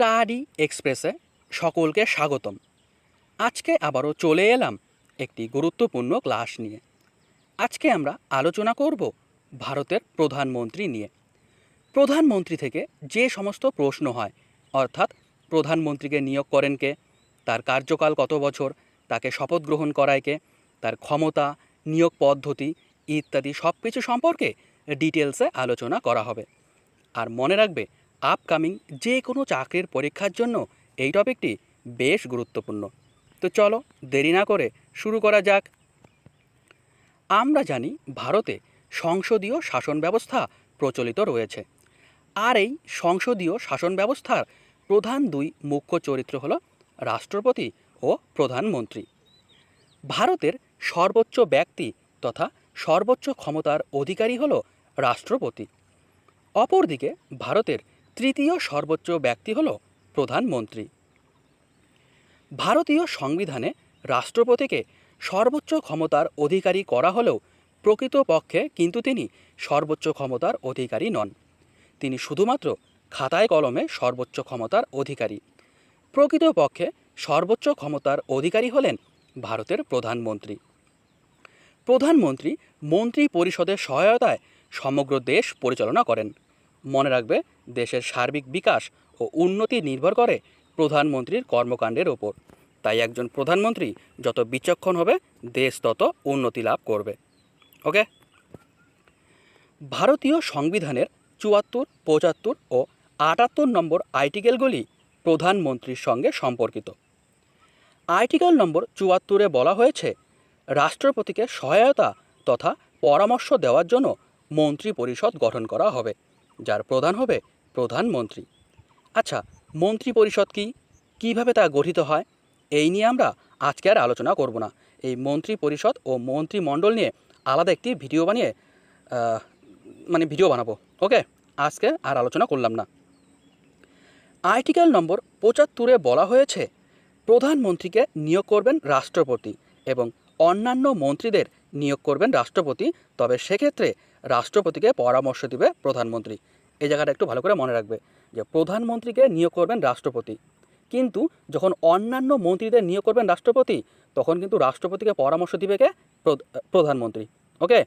Study এক্সপ্রেসে সকলকে স্বাগতম। আজকে আবারও চলে এলাম একটি গুরুত্বপূর্ণ ক্লাস নিয়ে। আজকে আমরা আলোচনা করব ভারতের প্রধানমন্ত্রী নিয়ে। প্রধানমন্ত্রী থেকে যে সমস্ত প্রশ্ন হয়, অর্থাৎ প্রধানমন্ত্রীকে নিয়োগ করেন কে, তার কার্যকাল কত বছর, তাকে শপথ গ্রহণ করায় কে, তার ক্ষমতা, নিয়োগ পদ্ধতি ইত্যাদি সব কিছু সম্পর্কে ডিটেলসে আলোচনা করা হবে। আর মনে রাখবে আপকামিং যে কোনো চাকরির পরীক্ষার জন্য এই টপিকটি বেশ গুরুত্বপূর্ণ। তো চলো দেরি না করে শুরু করা যাক। আমরা জানি ভারতে সংসদীয় শাসন ব্যবস্থা প্রচলিত রয়েছে। আর এই সংসদীয় শাসন ব্যবস্থার প্রধান দুই মুখ্য চরিত্র হল রাষ্ট্রপতি ও প্রধানমন্ত্রী। ভারতের সর্বোচ্চ ব্যক্তি তথা সর্বোচ্চ ক্ষমতার অধিকারী হল রাষ্ট্রপতি। অপরদিকে ভারতের তৃতীয় সর্বোচ্চ ব্যক্তি হল প্রধানমন্ত্রী। ভারতীয় সংবিধানে রাষ্ট্রপতিকে সর্বোচ্চ ক্ষমতার অধিকারী করা হলেও প্রকৃতপক্ষে কিন্তু তিনি সর্বোচ্চ ক্ষমতার অধিকারী নন। তিনি শুধুমাত্র খাতায় কলমে সর্বোচ্চ ক্ষমতার অধিকারী। প্রকৃতপক্ষে সর্বোচ্চ ক্ষমতার অধিকারী হলেন ভারতের প্রধানমন্ত্রী। প্রধানমন্ত্রী মন্ত্রী পরিষদের সহায়তায় সমগ্র দেশ পরিচালনা করেন। মনে রাখবে, দেশের সার্বিক বিকাশ ও উন্নতি নির্ভর করে প্রধানমন্ত্রীর কর্মকাণ্ডের ওপর। তাই একজন প্রধানমন্ত্রী যত বিচক্ষণ হবে, দেশ তত উন্নতি লাভ করবে। ওকে ভারতীয় সংবিধানের চুয়াত্তর, পঁচাত্তর ও আটাত্তর নম্বর আর্টিকেলগুলি প্রধানমন্ত্রীর সঙ্গে সম্পর্কিত। আর্টিকেল নম্বর চুয়াত্তরে বলা হয়েছে, রাষ্ট্রপতিকে সহায়তা তথা পরামর্শ দেওয়ার জন্য মন্ত্রী পরিষদ গঠন করা হবে। যার প্রধান হবে প্রধানমন্ত্রী। আচ্ছা মন্ত্রী পরিষদ কি? কীভাবে তা গঠিত হয়? এই নিয়ে আমরা আজকে আর আলোচনা করব না। এই মন্ত্রী পরিষদ ও মন্ত্রিমণ্ডল নিয়ে আলাদা একটি ভিডিও বানিয়ে মানে ভিডিও বানাবো, ওকে? আজকে আর আলোচনা করলাম না। আর্টিকেল নম্বর পঁচাত্তরে বলা হয়েছে, প্রধানমন্ত্রীকে নিয়োগ করবেন রাষ্ট্রপতি এবং অন্যান্য মন্ত্রীদের নিয়োগ করবেন রাষ্ট্রপতি। তবে সেক্ষেত্রে রাষ্ট্রপতিকে পরামর্শ দিবে প্রধানমন্ত্রী। এই জায়গাটা একটু ভালো করে মনে রাখবে যে, প্রধানমন্ত্রীকে নিয়োগ করবেন রাষ্ট্রপতি। কিন্তু যখন অন্যান্য মন্ত্রীদের নিয়োগ করবেন রাষ্ট্রপতি, তখন কিন্তু রাষ্ট্রপতিকে পরামর্শ দিবে কে? প্রধ- প্রধানমন্ত্রী। ওকে?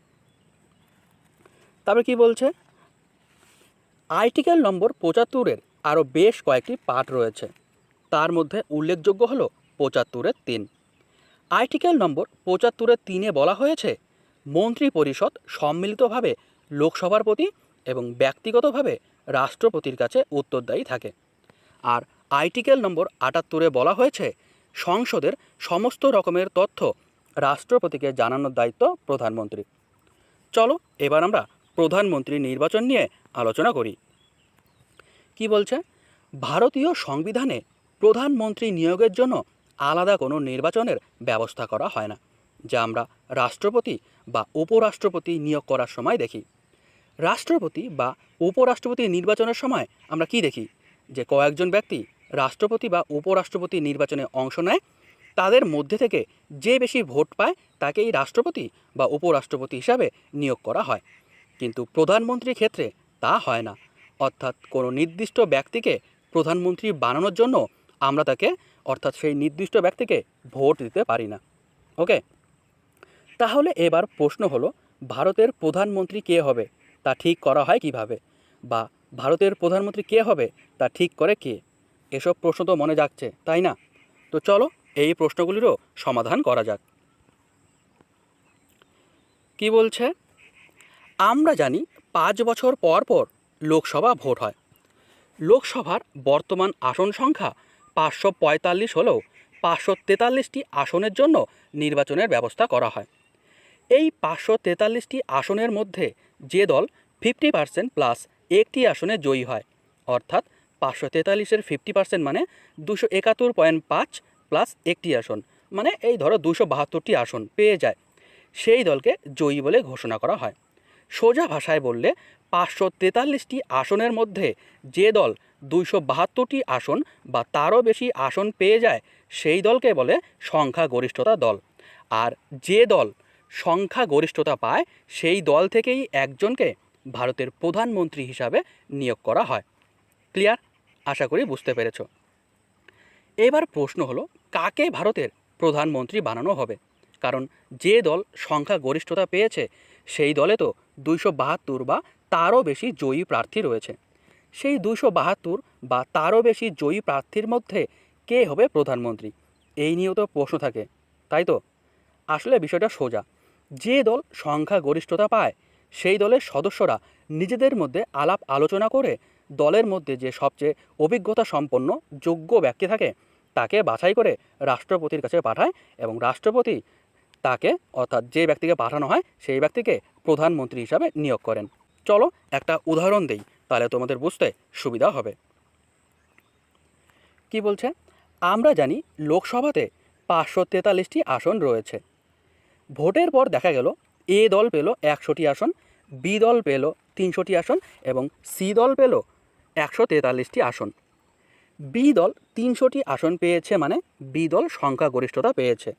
তারপরে কি বলছে? আর্টিকেল নম্বর পঁচাত্তরের আরও বেশ কয়েকটি পাঠ রয়েছে। তার মধ্যে উল্লেখযোগ্য হলো পঁচাত্তরের তিন। আর্টিকেল নম্বর পঁচাত্তরের তিনে বলা হয়েছে মন্ত্রী পরিষদ সম্মিলিতভাবে লোকসভার প্রতি এবং ব্যক্তিগতভাবে রাষ্ট্রপতির কাছে উত্তরদায়ী থাকে। আর আর্টিকেল নম্বর আটাত্তরে বলা হয়েছে, সংসদের সমস্ত রকমের তথ্য রাষ্ট্রপতিকে জানানোর দায়িত্ব প্রধানমন্ত্রী। চলো এবার আমরা প্রধানমন্ত্রী নির্বাচন নিয়ে আলোচনা করি। কি বলছে? ভারতীয় সংবিধানে প্রধানমন্ত্রী নিয়োগের জন্য আলাদা কোনো নির্বাচনের ব্যবস্থা করা হয় না। যা আমরা রাষ্ট্রপতি বা উপরাষ্ট্রপতি নিয়োগ করার সময় দেখি। রাষ্ট্রপতি বা উপরাষ্ট্রপতি নির্বাচনের সময় আমরা কি দেখি? যে কয়েকজন ব্যক্তি রাষ্ট্রপতি বা উপরাষ্ট্রপতি নির্বাচনে অংশ নেয়, তাদের মধ্যে থেকে যে বেশি ভোট পায় তাকেই রাষ্ট্রপতি বা উপরাষ্ট্রপতি হিসাবে নিয়োগ করা হয়। কিন্তু প্রধানমন্ত্রীর ক্ষেত্রে তা হয় না। অর্থাৎ কোনো নির্দিষ্ট ব্যক্তিকে প্রধানমন্ত্রী বানানোর জন্য আমরা তাকে, অর্থাৎ সেই নির্দিষ্ট ব্যক্তিকে ভোট দিতে পারি না। ওকে? তাহলে এবার প্রশ্ন হলো, ভারতের প্রধানমন্ত্রী কে হবে? তা ঠিক করা হয় কীভাবে? বা ভারতের প্রধানমন্ত্রী কে হবে? তা ঠিক করে কে? এসব প্রশ্ন তো মনে যাচ্ছে তাই না? তো চলো এই প্রশ্নগুলিরও সমাধান করা যাক। কি বলছে? আমরা জানি পাঁচ বছর পর পর লোকসভা ভোট হয়। লোকসভার বর্তমান আসন সংখ্যা পাঁচশো পঁয়তাল্লিশ হলেও পাঁচশো তেতাল্লিশটি আসনের জন্য নির্বাচনের ব্যবস্থা করা হয়। এই পাঁচশো তেতাল্লিশটি আসনের মধ্যে যে দল ফিফটি পার্সেন্ট প্লাস একটি আসনে জয়ী হয়, অর্থাৎ পাঁচশো তেতাল্লিশের ফিফটি পার্সেন্ট মানে দুশো একাত্তর পয়েন্ট পাঁচ প্লাস একটি আসন মানে এই ধরো দুশো বাহাত্তরটি আসন পেয়ে যায়। সেই দলকে জয়ী বলে ঘোষণা করা হয়। সোজা ভাষায় বললে পাঁচশো তেতাল্লিশটি আসনের মধ্যে যে দল দুইশো বাহাত্তরটি আসন বা তারও বেশি আসন পেয়ে যায়, সেই দলকে বলে সংখ্যাগরিষ্ঠতা দল। আর যে দল সংখ্যাগরিষ্ঠতা পায়, সেই দল থেকেই একজনকে ভারতের প্রধানমন্ত্রী হিসাবে নিয়োগ করা হয়। ক্লিয়ার? আশা করি বুঝতে পেরেছ। এবার প্রশ্ন হলো, কাকে ভারতের প্রধানমন্ত্রী বানানো হবে? কারণ যে দল সংখ্যা গরিষ্ঠতা পেয়েছে, সেই দলে তো দুইশো বাহাত্তর বা তারও বেশি জয়ী প্রার্থী রয়েছে। সেই দুইশো বাহাত্তর বা তারও বেশি জয়ী প্রার্থীর মধ্যে কে হবে প্রধানমন্ত্রী? এই নিয়েও তো প্রশ্ন থাকে, তাই তো? আসলে বিষয়টা সোজা। যে দল সংখ্যা গরিষ্ঠতা পায়, সেই দলের সদস্যরা নিজেদের মধ্যে আলাপ আলোচনা করে দলের মধ্যে যে সবচেয়ে অভিজ্ঞতা সম্পন্ন, যোগ্য ব্যক্তি থাকে, তাকে বাছাই করে রাষ্ট্রপতির কাছে পাঠায় এবং রাষ্ট্রপতি তাকে, অর্থাৎ যে ব্যক্তিকে পাঠানো হয়, সেই ব্যক্তিকে প্রধানমন্ত্রী হিসাবে নিয়োগ করেন। চলো একটা উদাহরণ দেই, তাহলে তোমাদের বুঝতে সুবিধা হবে। কি বলছে? আমরা জানি লোকসভাতে পাঁচশো তেতাল্লিশটি আসন রয়েছে। ভোটের পর দেখা গেল, এ দল পেল একশোটি আসন, বি দল পেল তিনশোটি আসন এবং সি দল পেল একশো তেতাল্লিশটি আসন। বি দল তিনশোটি আসন পেয়েছে মানে বি দল সংখ্যাগরিষ্ঠতা পেয়েছে।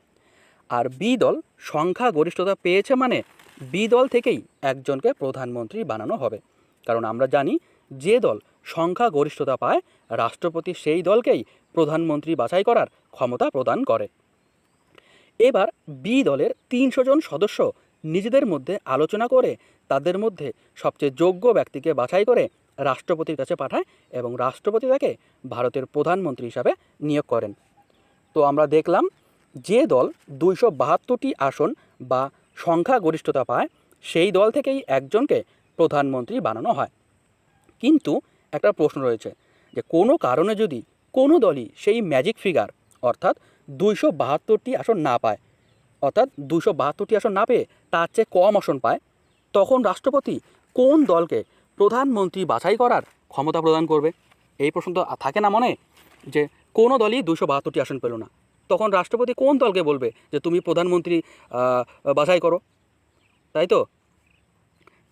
আর বি দল সংখ্যাগরিষ্ঠতা পেয়েছে মানে বি দল থেকেই একজনকে প্রধানমন্ত্রী বানানো হবে। কারণ আমরা জানি যে দল সংখ্যাগরিষ্ঠতা পায়, রাষ্ট্রপতি সেই দলকেই প্রধানমন্ত্রী বাছাই করার ক্ষমতা প্রদান করে। এবার বি দলের তিনশো জন সদস্য নিজেদের মধ্যে আলোচনা করে তাদের মধ্যে সবচেয়ে যোগ্য ব্যক্তিকে বাছাই করে রাষ্ট্রপতির কাছে পাঠায় এবং রাষ্ট্রপতি তাকে ভারতের প্রধানমন্ত্রী হিসাবে নিয়োগ করেন। তো আমরা দেখলাম যে দল দুইশো বাহাত্তরটি আসন বা সংখ্যা গরিষ্ঠতা পায়, সেই দল থেকেই একজনকে প্রধানমন্ত্রী বানানো হয়। কিন্তু একটা প্রশ্ন রয়েছে যে কোনো কারণে যদি কোনো দলই সেই ম্যাজিক ফিগার অর্থাৎ দুইশো বাহাত্তরটি আসন না পায়। অর্থাৎ দুশো বাহাত্তরটি আসন না পেয়ে তার চেয়ে কম আসন পায়। তখন রাষ্ট্রপতি কোন দলকে প্রধানমন্ত্রী বাছাই করার ক্ষমতা প্রদান করবে? এই প্রশ্ন তো থাকে না মনে যে কোনো দলই দুশো বাহাত্তরটি আসন পেল না। তখন রাষ্ট্রপতি কোন দলকে বলবে যে তুমি প্রধানমন্ত্রী বাছাই করো? তাই তো?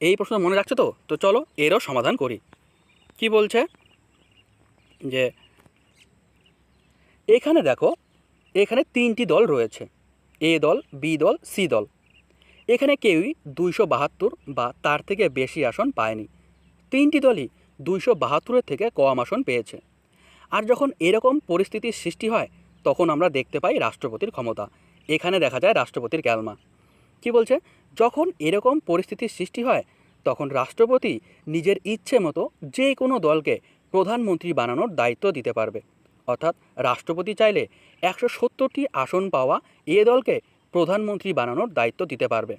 এই প্রশ্ন মনে রাখছো তো? তো চলো এরও সমাধান করি। কি বলছে? যে এখানে দেখো এখানে তিনটি দল রয়েছে। এ দল, বি দল, সি দল। এখানে কেউই দুইশো বাহাত্তর বা তার থেকে বেশি আসন পায়নি। তিনটি দলই দুইশো বাহাত্তরের থেকে কম আসন পেয়েছে। আর যখন এরকম পরিস্থিতির সৃষ্টি হয়, তখন আমরা দেখতে পাই রাষ্ট্রপতির ক্ষমতা। এখানে দেখা যায় রাষ্ট্রপতির ক্যালমা। কি বলছে? যখন এরকম পরিস্থিতির সৃষ্টি হয়, তখন রাষ্ট্রপতি নিজের ইচ্ছে মতো যে কোনো দলকে প্রধানমন্ত্রী বানানোর দায়িত্ব দিতে পারবে। অর্থাৎ রাষ্ট্রপতি চাইলে একশো সত্তরটি আসন পাওয়া এ দলকে প্রধানমন্ত্রী বানানোর দায়িত্ব দিতে পারবে।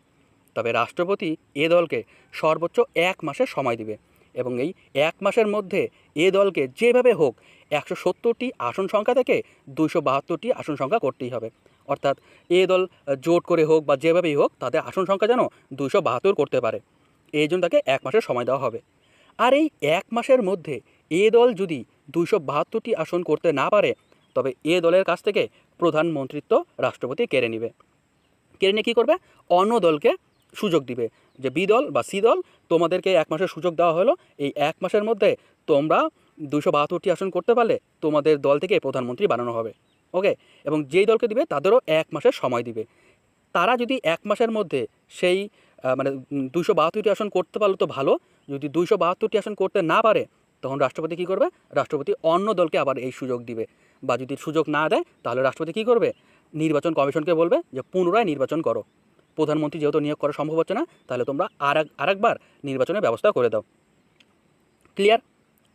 তবে রাষ্ট্রপতি এ দলকে সর্বোচ্চ এক মাসের সময় দিবে এবং এই এক মাসের মধ্যে এ দলকে যেভাবে হোক একশো সত্তরটি আসন সংখ্যা থেকে দুশো বাহাত্তরটি আসন সংখ্যা করতেই হবে। অর্থাৎ এ দল জোট করে হোক বা যেভাবেই হোক তাদের আসন সংখ্যা যেন দুশো বাহাত্তর করতে পারে। এই জন্য তাকে এক মাসের সময় দেওয়া হবে। আর এই এক মাসের মধ্যে এ দল যদি দুইশো বাহাত্তরটি আসন করতে না পারে তবে এ দলের কাছ থেকে প্রধানমন্ত্রিত্ব রাষ্ট্রপতি কেড়ে নেবে। কেড়ে নিয়ে কী করবে? অন্য দলকে সুযোগ দিবে যে বি দল বা সি দল তোমাদেরকে এক মাসের সুযোগ দেওয়া হলো। এই এক মাসের মধ্যে তোমরা দুশো বাহাত্তরটি আসন করতে পারলে তোমাদের দল থেকে প্রধানমন্ত্রী বানানো হবে। ওকে? এবং যেই দলকে দিবে তাদেরও এক মাসের সময় দিবে। তারা যদি এক মাসের মধ্যে সেই মানে দুশো বাহাত্তরটি আসন করতে পারল তো ভালো। যদি দুইশো বাহাত্তরটি আসন করতে না পারে, তখন রাষ্ট্রপতি কী করবে? রাষ্ট্রপতি অন্য দলকে আবার এই সুযোগ দিবে। বা যদি সুযোগ না দেয়, তাহলে রাষ্ট্রপতি কী করবে? নির্বাচন কমিশনকে বলবে যে, পুনরায় নির্বাচন করো। প্রধানমন্ত্রী যেহেতু নিয়োগ করা সম্ভব হচ্ছে না, তাহলে তোমরা আর আরেকবার নির্বাচনের ব্যবস্থা করে দাও। ক্লিয়ার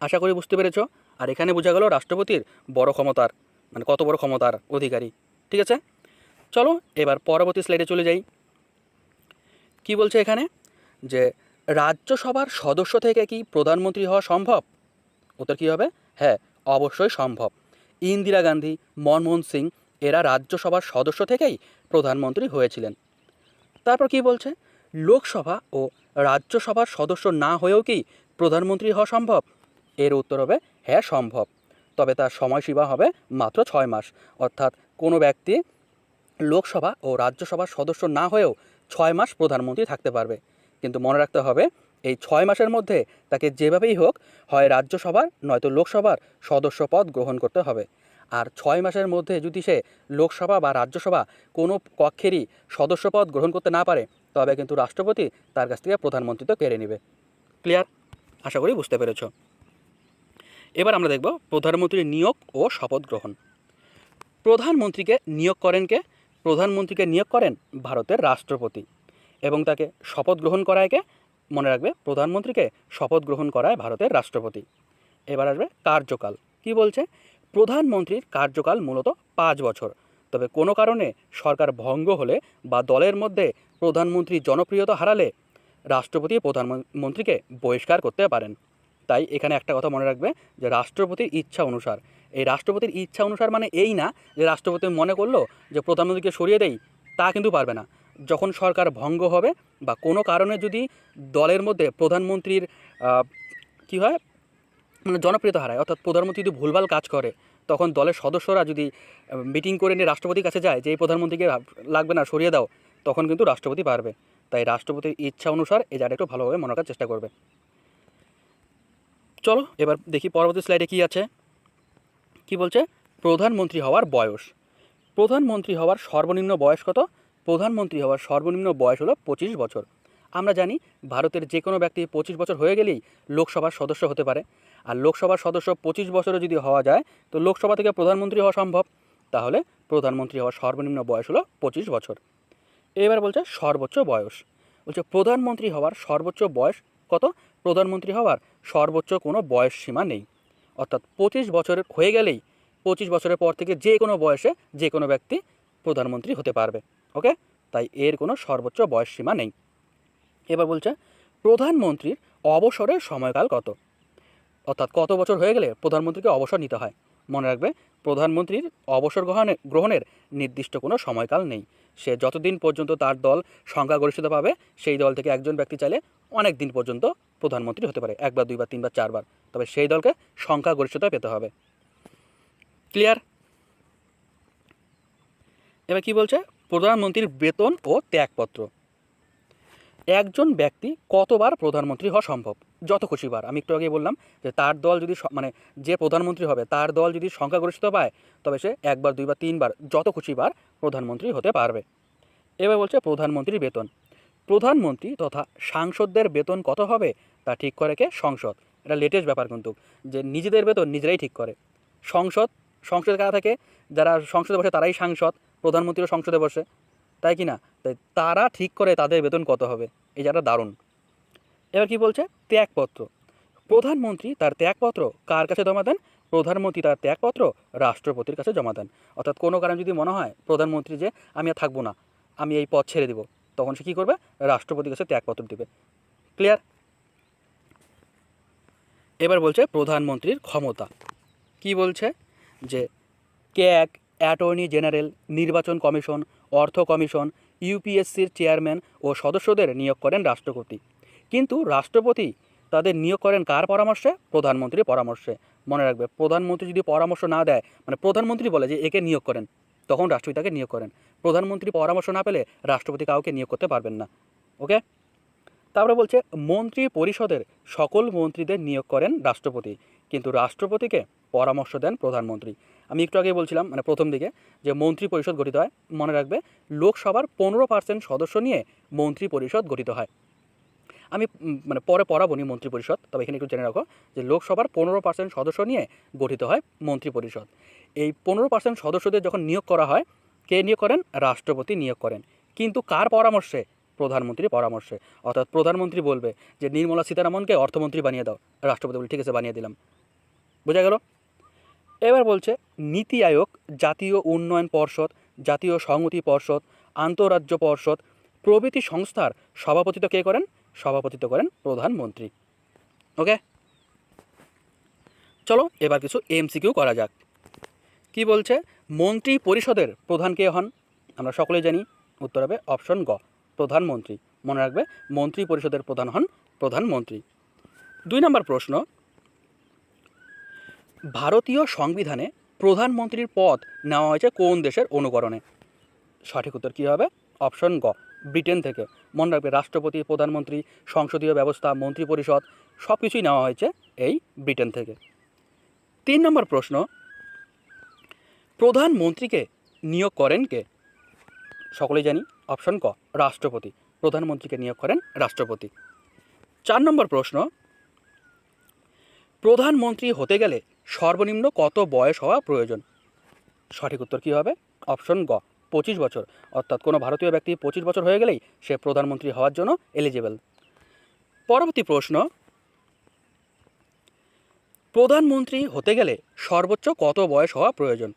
আশা করি বুঝতে পেরেছ? আর এখানে বোঝা গেল রাষ্ট্রপতির বড় ক্ষমতার মানে কত বড় ক্ষমতার অধিকারী। ঠিক আছে? চলো, এবার পরবর্তী স্লাইডে চলে যাই। কি বলছে এখানে? যে, রাজ্যসভার সদস্য থেকে কি প্রধানমন্ত্রী হওয়া সম্ভব? উত্তর কী হবে? হ্যাঁ অবশ্যই সম্ভব। ইন্দিরা গান্ধী, মনমোহন সিং এরা রাজ্যসভার সদস্য থেকেই প্রধানমন্ত্রী হয়েছিলেন। তারপর কি বলছে? লোকসভা ও রাজ্যসভার সদস্য না হয়েও কি প্রধানমন্ত্রী হওয়া সম্ভব? এর উত্তর হবে হ্যাঁ সম্ভব। তবে তার সময়সীমা হবে মাত্র ছয় মাস। অর্থাৎ কোনো ব্যক্তি লোকসভা ও রাজ্যসভার সদস্য না হয়েও ছয় মাস প্রধানমন্ত্রী থাকতে পারবে। কিন্তু মনে রাখতে হবে এই ছয় মাসের মধ্যে তাকে যেভাবেই হোক, হয় রাজ্যসভার নয়তো লোকসভার সদস্য পদ গ্রহণ করতে হবে। আর ছয় মাসের মধ্যে যদি সে লোকসভা বা রাজ্যসভা কোনো কক্ষেরই সদস্য পদ গ্রহণ করতে না পারে, তবে কিন্তু রাষ্ট্রপতি তার কাছ থেকে প্রধানমন্ত্রিত্ব কেড়ে নেবে। ক্লিয়ার? আশা করি বুঝতে পেরেছ। এবার আমরা দেখব প্রধানমন্ত্রীর নিয়োগ ও শপথ গ্রহণ। প্রধানমন্ত্রীকে নিয়োগ করেন কে? প্রধানমন্ত্রীকে নিয়োগ করেন ভারতের রাষ্ট্রপতি। এবং তাকে শপথ গ্রহণ করায় কে? মনে রাখবে, প্রধানমন্ত্রীকে শপথ গ্রহণ করায় ভারতের রাষ্ট্রপতি। এবার আসবে কার্যকাল। কি বলছে? প্রধানমন্ত্রীর কার্যকাল মূলত পাঁচ বছর। তবে কোনো কারণে সরকার ভঙ্গ হলে বা দলের মধ্যে প্রধানমন্ত্রী জনপ্রিয়তা হারালে রাষ্ট্রপতি প্রধানমন্ত্রীকে বহিষ্কার করতে পারেন। তাই এখানে একটা কথা মনে রাখবে যে রাষ্ট্রপতির ইচ্ছা অনুসার। এই রাষ্ট্রপতির ইচ্ছা অনুসার মানে এই না যে রাষ্ট্রপতি মনে করল যে প্রধানমন্ত্রীকে সরিয়ে দেই, তা কিন্তু পারবে না। যখন সরকার ভঙ্গ হবে বা কোনো কারণে যদি দলের মধ্যে প্রধানমন্ত্রীর কি হয়? মানে জনপ্রিয়তা হারায়, অর্থাৎ প্রধানমন্ত্রী যদি ভুলভাল কাজ করে, তখন দলের সদস্যরা যদি মিটিং করে নিয়ে রাষ্ট্রপতির কাছে যায়, যে এই প্রধানমন্ত্রীকে লাগবে না, সরিয়ে দাও, তখন কিন্তু রাষ্ট্রপতি পারবে। তাই রাষ্ট্রপতির ইচ্ছা অনুসার এই জায়গাটা একটু ভালোভাবে মনে রাখার চেষ্টা করবে। চলো, এবার দেখি পরবর্তী স্লাইডে কী আছে। কি বলছে? প্রধানমন্ত্রী হওয়ার বয়স। প্রধানমন্ত্রী হওয়ার সর্বনিম্ন বয়স কত? প্রধানমন্ত্রী হওয়ার সর্বনিম্ন বয়স হলো পঁচিশ বছর। আমরা জানি ভারতের যে কোনো ব্যক্তি পঁচিশ বছর হয়ে গেলেই লোকসভার সদস্য হতে পারে। আর লোকসভার সদস্য পঁচিশ বছরে যদি হওয়া যায়, তো লোকসভা থেকে প্রধানমন্ত্রী হওয়া সম্ভব। তাহলে প্রধানমন্ত্রী হওয়ার সর্বনিম্ন বয়স হলো পঁচিশ বছর। এবার বলছে সর্বোচ্চ বয়স। বলছে প্রধানমন্ত্রী হওয়ার সর্বোচ্চ বয়স কত? প্রধানমন্ত্রী হওয়ার সর্বোচ্চ কোনো বয়স সীমা নেই। অর্থাৎ পঁচিশ বছরের হয়ে গেলেই পঁচিশ বছরের পর থেকে যে কোনো বয়সে যে কোনো ব্যক্তি প্রধানমন্ত্রী হতে পারবে। ওকে? তাই এর কোনো সর্বোচ্চ বয়স সীমা নেই। এবার বলছে, প্রধানমন্ত্রীর অবসরের সময়কাল কত? অর্থাৎ কত বছর হয়ে গেলে প্রধানমন্ত্রীকে অবসর নিতে হয়? মনে রাখবে, প্রধানমন্ত্রীর অবসর গ্রহণে গ্রহণের নির্দিষ্ট কোনো সময়কাল নেই। সে যতদিন পর্যন্ত তার দল সংখ্যাগরিষ্ঠতা পাবে, সেই দল থেকে একজন ব্যক্তি চাইলে অনেক দিন পর্যন্ত প্রধানমন্ত্রী হতে পারে। একবার, দুইবার, তিনবার, চারবার। তবে সেই দলকে সংখ্যাগরিষ্ঠতা পেতে হবে। ক্লিয়ার? এবার কি বলছে? প্রধানমন্ত্রীর বেতন ও ত্যাগপত্র। একজন ব্যক্তি কতবার প্রধানমন্ত্রী হওয়া সম্ভব? যত খুশিবার আমি একটু আগে বললাম যে তার দল যদি মানে যে প্রধানমন্ত্রী হবে, তার দল যদি সংখ্যাগরিষ্ঠতা পায়, তবে সে একবার, দুইবার, তিনবার, যত খুশিবার প্রধানমন্ত্রী হতে পারবে। এবার বলছে প্রধানমন্ত্রীর বেতন। প্রধানমন্ত্রী তথা সাংসদদের বেতন কত হবে তা ঠিক করে কে? সংসদ। এটা লেটেস্ট ব্যাপার কিন্তু। যে নিজেদের বেতন নিজেরাই ঠিক করে। সংসদ সংসদে কারা থাকে? যারা সংসদে বসে তারাই সাংসদ, প্রধানমন্ত্রীও সংসদে বসে, তাই কি না? তাই তারা ঠিক করে তাদের বেতন কত হবে? এই জায়গাটা দারুণ। এবার কি বলছে? ত্যাগপত্র। প্রধানমন্ত্রী তার ত্যাগপত্র কার কাছে জমা দেন? প্রধানমন্ত্রী তার ত্যাগপত্র রাষ্ট্রপতির কাছে জমা দেন। অর্থাৎ কোনো কারণে যদি মনে হয় প্রধানমন্ত্রী যে, আমি আর থাকব না, আমি এই পথ ছেড়ে দিব, তখন সে কী করবে? রাষ্ট্রপতির কাছে ত্যাগপত্র দেবে। ক্লিয়ার? এবার বলছে প্রধানমন্ত্রীর ক্ষমতা। কি বলছে? যে ক্যাগ অ্যাটর্নি জেনারেল, নির্বাচন কমিশন, অর্থ কমিশন, ইউপিএসসির চেয়ারম্যান ও সদস্যদের নিয়োগ করেন রাষ্ট্রপতি। কিন্তু রাষ্ট্রপতি তাদের নিয়োগ করেন কার পরামর্শে? প্রধানমন্ত্রীর পরামর্শে। মনে রাখবে, প্রধানমন্ত্রী যদি পরামর্শ না দেয় মানে প্রধানমন্ত্রী বলে যে একে নিয়োগ করেন, তখন রাষ্ট্রপতি তাকে নিয়োগ করেন। প্রধানমন্ত্রী পরামর্শ না পেলে রাষ্ট্রপতি কাউকে নিয়োগ করতে পারবেন না। ওকে? তারপরে বলছে, মন্ত্রী পরিষদের সকল মন্ত্রীদের নিয়োগ করেন রাষ্ট্রপতি। কিন্তু রাষ্ট্রপতিকে পরামর্শ দেন প্রধানমন্ত্রী। আমি একটু আগে বলছিলাম মানে প্রথম দিকে, যে মন্ত্রী পরিষদ গঠিত হয়, মনে রাখবে, লোকসভার পনেরো পার্সেন্ট সদস্য নিয়ে মন্ত্রী পরিষদ গঠিত হয়। আমি মানে পরে পড়াবো নি মন্ত্রী পরিষদ, তবে এখানে একটু জেনে রাখো, যে লোকসভার পনেরো পার্সেন্ট সদস্য নিয়ে গঠিত হয় মন্ত্রী পরিষদ। এই পনেরো পার্সেন্ট সদস্যদের যখন নিয়োগ করা হয়, কে নিয়োগ করেন? রাষ্ট্রপতি নিয়োগ করেন। কিন্তু কার পরামর্শে? প্রধানমন্ত্রীর পরামর্শে। অর্থাৎ প্রধানমন্ত্রী বলবে যে, নির্মলা সীতারামনকে অর্থমন্ত্রী বানিয়ে দাও। রাষ্ট্রপতি বলে ঠিক আছে, বানিয়ে দিলাম। বোঝা গেল? এবার বলছে, নীতি আয়োগ, জাতীয় উন্নয়ন পর্ষদ, জাতীয় সংহতি পর্ষদ, আন্তঃরাজ্য পর্ষদ, প্রভৃতি সংস্থার সভাপতিত্ব কে করেন? সভাপতিত্ব করেন প্রধানমন্ত্রী। ওকে? চলো, এবার কিছু এমসিকিউ করা যাক। কি বলছে? মন্ত্রী পরিষদের প্রধান কে হন? আমরা সকলেই জানি, উত্তর হবে অপশন গ, প্রধানমন্ত্রী। মনে রাখবে, মন্ত্রী পরিষদের প্রধান হন প্রধানমন্ত্রী। দুই নম্বর প্রশ্ন ভারতীয় সংবিধানে প্রধানমন্ত্রীর পদ নেওয়া হয়েছে কোন দেশের অনুকরণে? সঠিক উত্তর কী হবে? অপশন গ, ব্রিটেন থেকে। মনে রাখবে, রাষ্ট্রপতি, প্রধানমন্ত্রী, সংসদীয় ব্যবস্থা মন্ত্রী পরিষদ সব কিছুই নেওয়া হয়েছে এই ব্রিটেন থেকে। তিন নম্বর প্রশ্ন, প্রধানমন্ত্রীকে নিয়োগ করেন কে? সকলেই জানি, অপশন ক, রাষ্ট্রপতি। প্রধানমন্ত্রীকে নিয়োগ করেন রাষ্ট্রপতি। চার নম্বর প্রশ্ন, প্রধানমন্ত্রী হতে গেলে সর্বনিম্ন কত বয়স হওয়া প্রয়োজন? সঠিক উত্তর কী হবে? অপশন গ, পঁচিশ বছর। অর্থাৎ কোনো ভারতীয় ব্যক্তি পঁচিশ বছর হয়ে গেলেই সে প্রধানমন্ত্রী হওয়ার জন্য এলিজিবল পরবর্তী প্রশ্ন, প্রধানমন্ত্রী হতে গেলে সর্বোচ্চ কত বয়স হওয়া প্রয়োজন?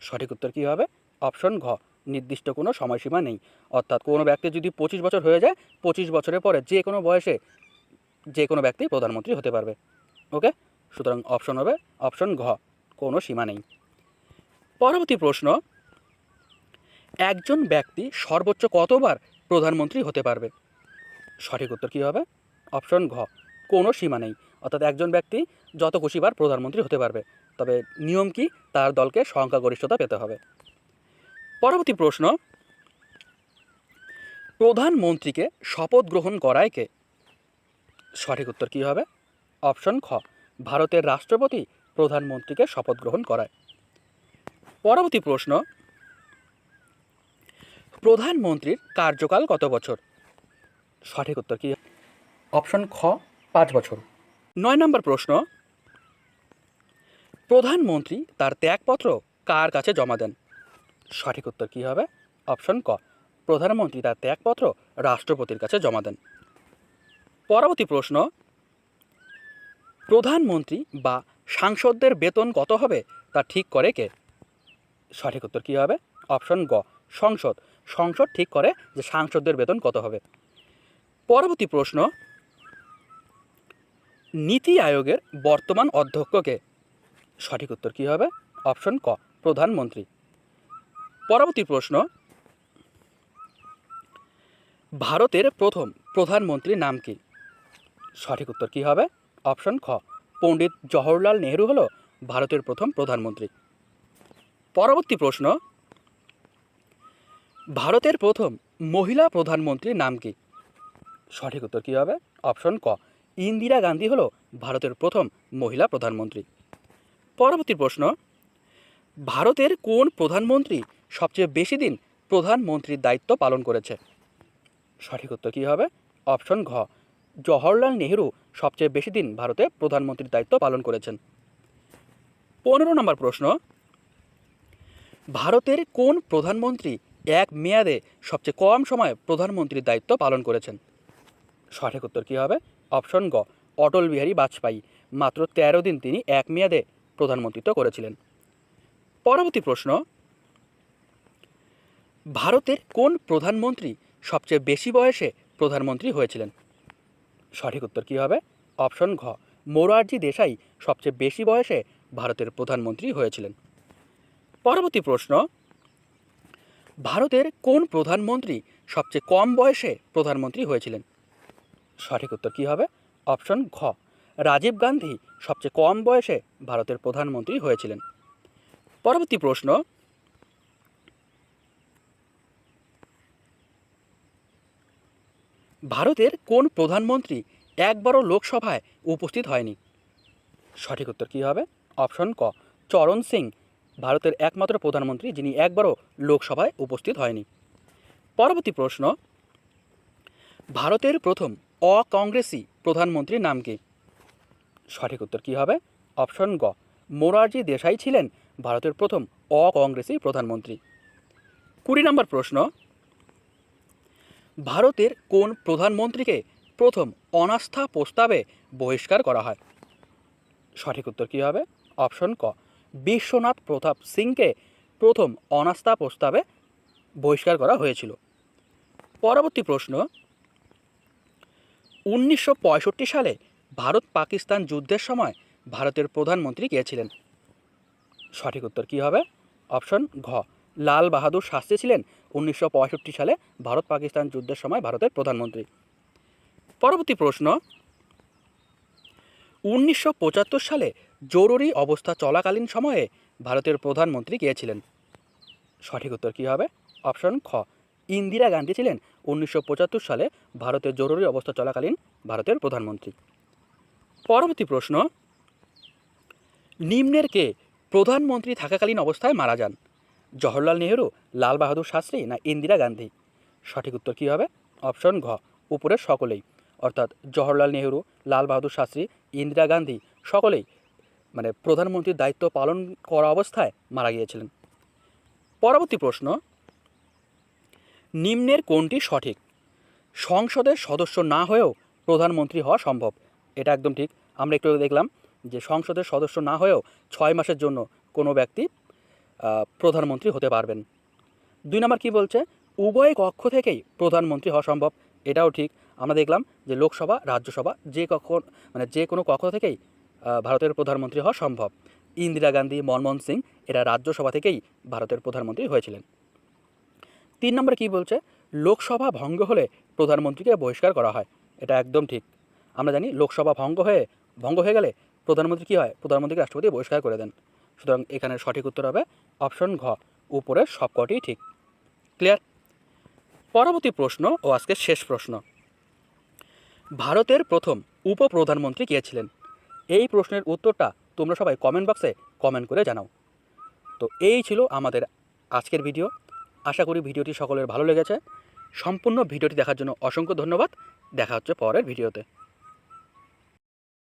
সঠিক উত্তর কী হবে? অপশন ঘ, নির্দিষ্ট কোনো সময়সীমা নেই। অর্থাৎ কোনো ব্যক্তি যদি পঁচিশ বছর হয়ে যায়, পঁচিশ বছরের পরে যে কোনো বয়সে যে কোনো ব্যক্তি প্রধানমন্ত্রী হতে পারবে। ওকে? সুতরাং অপশন হবে অপশন ঘ, কোনো সীমা নেই। পরবর্তী প্রশ্ন, একজন ব্যক্তি সর্বোচ্চ কতবার প্রধানমন্ত্রী হতে পারবে? সঠিক উত্তর কী হবে? অপশন ঘ, কোনো সীমা নেই। অর্থাৎ একজন ব্যক্তি যত খুশিবার প্রধানমন্ত্রী হতে পারবে। তবে নিয়ম কি? তার দলকে সংখ্যাগরিষ্ঠতা পেতে হবে। পরবর্তী প্রশ্ন, প্রধানমন্ত্রীকে শপথ গ্রহণ করায় কে? সঠিক উত্তর কী হবে? অপশন খ ভারতের রাষ্ট্রপতি প্রধানমন্ত্রীকে শপথ গ্রহণ করায়। পরবর্তী প্রশ্ন প্রধানমন্ত্রীর কার্যকাল কত বছর? সঠিক উত্তর কি? অপশন খ পাঁচ বছর। নয় নম্বর প্রশ্ন প্রধানমন্ত্রী তার ত্যাগপত্র কার কাছে জমা দেন? সঠিক উত্তর কী হবে? অপশন ক প্রধানমন্ত্রী তার ত্যাগপত্র রাষ্ট্রপতির কাছে জমা দেন। পরবর্তী প্রশ্ন প্রধানমন্ত্রী বা সাংসদদের বেতন কত হবে তা ঠিক করে কে? সঠিক উত্তর কী হবে? অপশন গ, সংসদ। সংসদ ঠিক করে যে সাংসদদের বেতন কত হবে। পরবর্তী প্রশ্ন, নীতি আয়োগের বর্তমান অধ্যক্ষকে সঠিক উত্তর কী হবে? অপশন ক, প্রধানমন্ত্রী। পরবর্তী প্রশ্ন, ভারতের প্রথম প্রধানমন্ত্রীর নাম কি? সঠিক উত্তর কী হবে? অপশন খ, পণ্ডিত জওহরলাল নেহরু হল ভারতের প্রথম প্রধানমন্ত্রী। পরবর্তী প্রশ্ন, ভারতের প্রথম মহিলা প্রধানমন্ত্রীর নাম কি? সঠিক উত্তর কী হবে? অপশন ক, ইন্দিরা গান্ধী হল ভারতের প্রথম মহিলা প্রধানমন্ত্রী। পরবর্তী প্রশ্ন, ভারতের কোন প্রধানমন্ত্রী সবচেয়ে বেশি দিন প্রধানমন্ত্রীর দায়িত্ব পালন করেছে? সঠিক উত্তর কী হবে? অপশন ঘ, জওহরলাল নেহেরু সবচেয়ে বেশি দিন ভারতে প্রধানমন্ত্রীর দায়িত্ব পালন করেছেন। পনেরো নম্বর প্রশ্ন, ভারতের কোন প্রধানমন্ত্রী এক মেয়াদে সবচেয়ে কম সময়ে প্রধানমন্ত্রীর দায়িত্ব পালন করেছেন? সঠিক উত্তর কী হবে? অপশন গ, অটল বিহারী বাজপেয়ী। মাত্র তেরো দিন তিনি এক মেয়াদে প্রধানমন্ত্রিত্ব করেছিলেন। পরবর্তী প্রশ্ন, ভারতের কোন প্রধানমন্ত্রী সবচেয়ে বেশি বয়সে প্রধানমন্ত্রী হয়েছিলেন? সঠিক উত্তর কী হবে? অপশন ঘ। মোরারজি দেশাই সবচেয়ে বেশি বয়সে ভারতের প্রধানমন্ত্রী হয়েছিলেন। পরবর্তী প্রশ্ন। ভারতের কোন প্রধানমন্ত্রী সবচেয়ে কম বয়সে প্রধানমন্ত্রী হয়েছিলেন? সঠিক উত্তর কী হবে? অপশন ঘ। রাজীব গান্ধী সবচেয়ে কম বয়সে ভারতের প্রধানমন্ত্রী হয়েছিলেন। পরবর্তী প্রশ্ন। ভারতের কোন প্রধানমন্ত্রী একবারও লোকসভায় উপস্থিত হয়নি? সঠিক উত্তর কী হবে? অপশন ক, চরণ সিং, ভারতের একমাত্র প্রধানমন্ত্রী যিনি একবারও লোকসভায় উপস্থিত হয়নি। পরবর্তী প্রশ্ন, ভারতের প্রথম অকংগ্রেসি প্রধানমন্ত্রীর নাম কি? সঠিক উত্তর কী হবে? অপশন গ, মোরারজি দেশাই ছিলেন ভারতের প্রথম অকংগ্রেসি প্রধানমন্ত্রী। কুড়ি নম্বর প্রশ্ন ভারতের কোন প্রধানমন্ত্রীকে প্রথম অনাস্থা প্রস্তাবে বহিষ্কার করা হয়? সঠিক উত্তর কী হবে? অপশন ক। বিশ্বনাথ প্রতাপ সিংকে প্রথম অনাস্থা প্রস্তাবে বহিষ্কার করা হয়েছিল। পরবর্তী প্রশ্ন। উনিশশো পঁয়ষট্টি সালে ভারত পাকিস্তান যুদ্ধের সময় ভারতের প্রধানমন্ত্রী কে ছিলেন? সঠিক উত্তর কী হবে? অপশন ঘ। লাল বাহাদুর শাস্ত্রী ছিলেন উনিশশো পঁয়ষট্টি সালে ভারত পাকিস্তান যুদ্ধের সময় ভারতের প্রধানমন্ত্রী। পরবর্তী প্রশ্ন, উনিশশো পঁচাত্তর সালে জরুরি অবস্থা চলাকালীন সময়ে ভারতের প্রধানমন্ত্রী কে ছিলেন? সঠিক উত্তর কী হবে? অপশন খ, ইন্দিরা গান্ধী ছিলেন উনিশশো পঁচাত্তর সালে ভারতের জরুরি অবস্থা চলাকালীন ভারতের প্রধানমন্ত্রী। পরবর্তী প্রশ্ন, নিম্নের কে প্রধানমন্ত্রী থাকাকালীন অবস্থায় মারা যান? জওহরলাল নেহেরু, লাল বাহাদুর শাস্ত্রী না ইন্দিরা গান্ধী? সঠিক উত্তর কী হবে? অপশন ঘ উপরের সকলেই। অর্থাৎ জওহরলাল নেহেরু, লাল বাহাদুর শাস্ত্রী, ইন্দিরা গান্ধী সকলেই মানে প্রধানমন্ত্রীর দায়িত্ব পালন করা অবস্থায় মারা গিয়েছিলেন। পরবর্তী প্রশ্ন, নিম্নের কোনটি সঠিক? সংসদের সদস্য না হয়েও প্রধানমন্ত্রী হওয়া সম্ভব। এটা একদম ঠিক। আমরা একটু দেখলাম যে সংসদের সদস্য না হয়েও ছয় মাসের জন্য কোনো ব্যক্তি প্রধানমন্ত্রী হতে পারবেন। দুই নম্বর কী বলছে? উভয় কক্ষ থেকেই প্রধানমন্ত্রী হওয়া সম্ভব। এটাও ঠিক। আমরা দেখলাম যে লোকসভা, রাজ্যসভা যে কক্ষ মানে যে কোনো কক্ষ থেকেই ভারতের প্রধানমন্ত্রী হওয়া সম্ভব। ইন্দিরা গান্ধী, মনমোহন সিং, এরা রাজ্যসভা থেকেই ভারতের প্রধানমন্ত্রী হয়েছিলেন। তিন নম্বর কী বলছে? লোকসভা ভঙ্গ হলে প্রধানমন্ত্রীকে বহিষ্কার করা হয়। এটা একদম ঠিক। আমরা জানি লোকসভা ভঙ্গ হয়ে ভঙ্গ হয়ে গেলে প্রধানমন্ত্রী কী হয়? প্রধানমন্ত্রীকে রাষ্ট্রপতি বহিষ্কার করে দেন। সুতরাং এখানে সঠিক উত্তর হবে অপশন ঘ, উপরের সবকটি ঠিক। ক্লিয়ার পরবর্তী প্রশ্ন ও আজকের শেষ প্রশ্ন। ভারতের প্রথম উপপ্রধানমন্ত্রী কে ছিলেন? এই প্রশ্নের উত্তরটা তোমরা সবাই কমেন্ট বক্সে কমেন্ট করে জানাও। তো এই ছিল আমাদের আজকের ভিডিও আশা করি ভিডিওটি সকলের ভালো লেগেছে। সম্পূর্ণ ভিডিওটি দেখার জন্য অসংখ্য ধন্যবাদ। দেখা হচ্ছে পরের ভিডিওতে